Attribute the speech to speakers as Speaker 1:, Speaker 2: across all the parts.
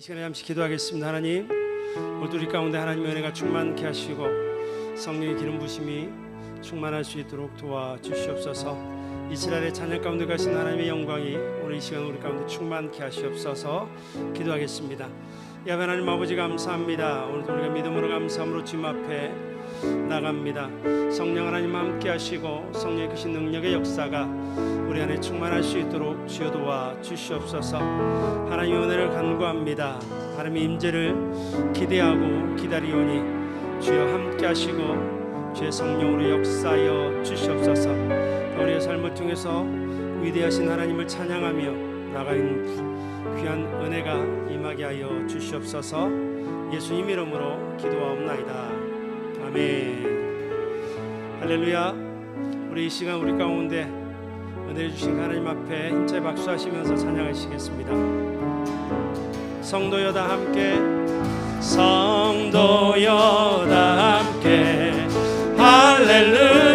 Speaker 1: 이 시간에 잠시 기도하겠습니다. 하나님, 모두 우리 가운데 하나님의 은혜가 충만케 하시고 성령의 기름 부심이 충만할 수 있도록 도와 주시옵소서. 이스라엘의 자녀 가운데 가신 하나님의 영광이 오늘 이 시간 우리 가운데 충만케 하시옵소서. 기도하겠습니다. 야베 하나님 아버지 감사합니다. 오늘도 우리가 믿음으로 감사함으로 주님 앞에 나갑니다. 성령 하나님 함께 하시고 성령의 크신 능력의 역사가 우리 안에 충만할 수 있도록 주여 도와 주시옵소서. 하나님의 은혜를 간구합니다. 하나님의 임재를 기대하고 기다리오니 주여 함께 하시고 주의 성령으로 역사하여 주시옵소서. 우리의 삶을 통해서 위대하신 하나님을 찬양하며 나가는 귀한 은혜가 임하게 하여 주시옵소서. 예수님 이름으로 기도하옵나이다. 아멘. 할렐루야. 우리 이 시간 우리 가운데 은혜 주신 하나님 앞에 힘차게 박수하시면서 찬양하시겠습니다. 성도여 다 함께 성도여 다 함께 할렐루야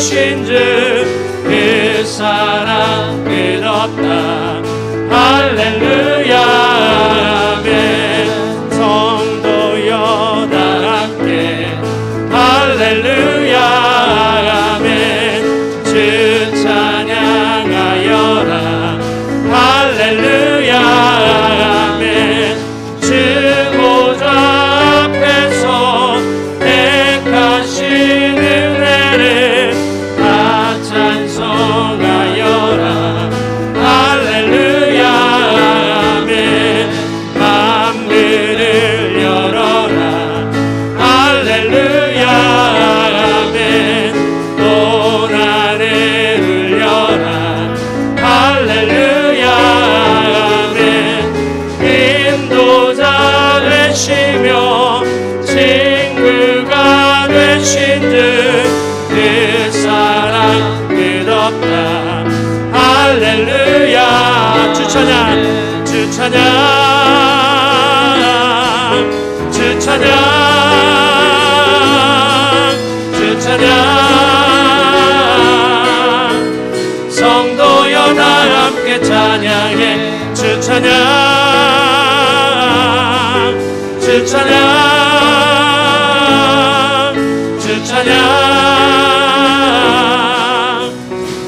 Speaker 1: 되신 주그 사랑 끝없다. 할렐루야 찬양 주 찬양 주 찬양 성도여 다 함께 찬양해. 주 찬양 주 찬양 주 찬양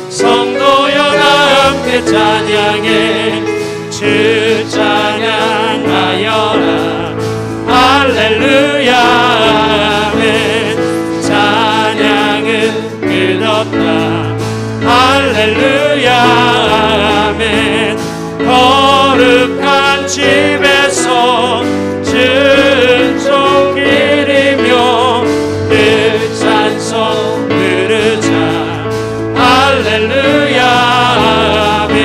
Speaker 1: 성도여 다 함께 찬양해 할렐루야 아멘. 거룩한 집에서 준종일이며 늘 찬송 부르자. 할렐루야 아멘.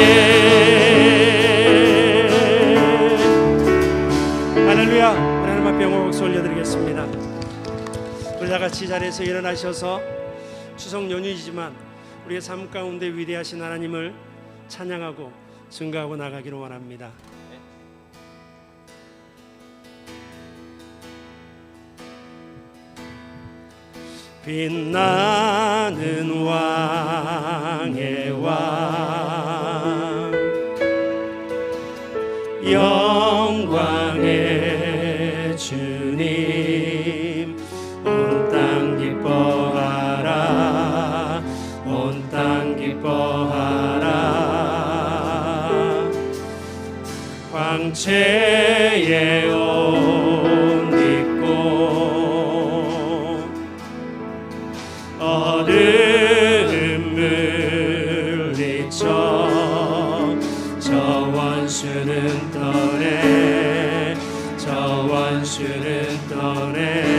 Speaker 1: 자리에서 일어나셔서 추석 연휴이지만 우리의 삶 가운데 위대하신 하나님을 찬양하고 증거하고 나가기를 원합니다. 빛나는 왕의 왕 은혜의 옷 입고 어둠을 잊어 저 원수는 떠내 저 원수는 떠내.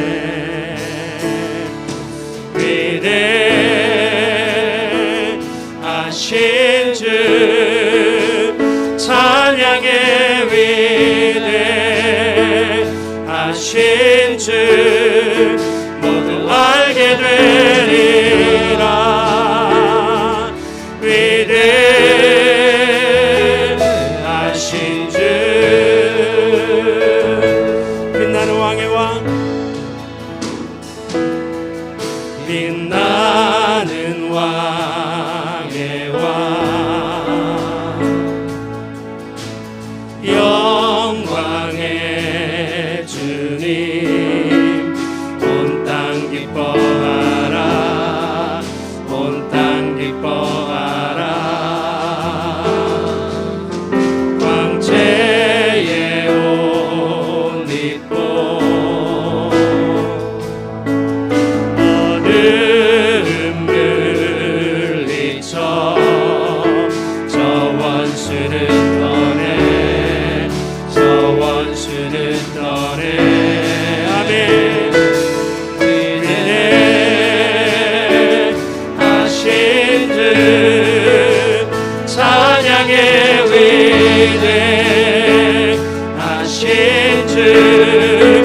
Speaker 1: Amen.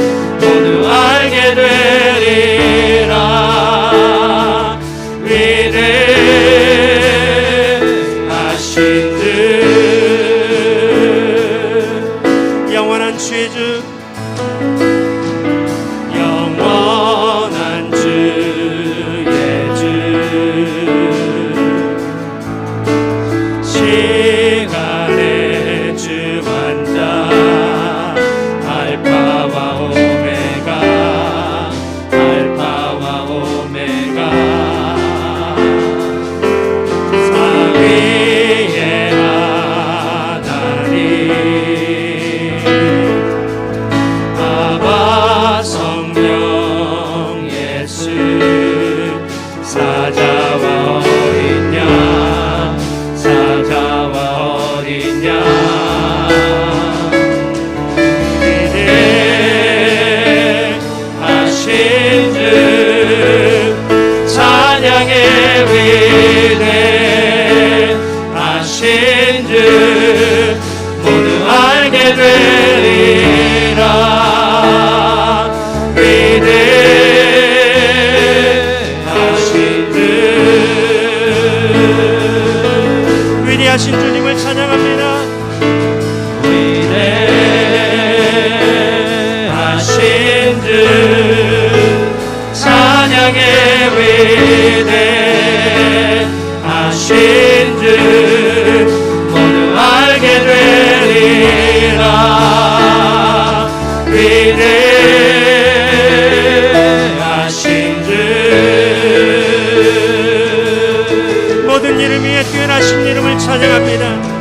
Speaker 1: 모든 이름 위에 뛰어나신 이름을 찬양합니다.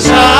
Speaker 1: 사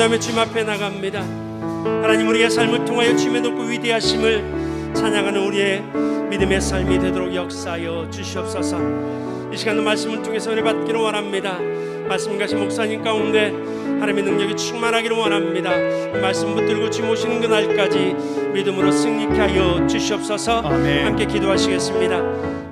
Speaker 2: 기도하며 주님 앞에 나갑니다. 하나님 우리의 삶을 통하여 주님의 높고 위대하심을 찬양하는 우리의 믿음의 삶이 되도록 역사하여 주시옵소서. 이 시간도 말씀을 통해서 은혜 받기를 원합니다. 말씀 가신 목사님 가운데 하나님의 능력이 충만하기를 원합니다. 그 말씀 붙들고 주님 오시는 그날까지 믿음으로 승리케 하여 주시옵소서.
Speaker 3: 아멘.
Speaker 2: 함께 기도하시겠습니다.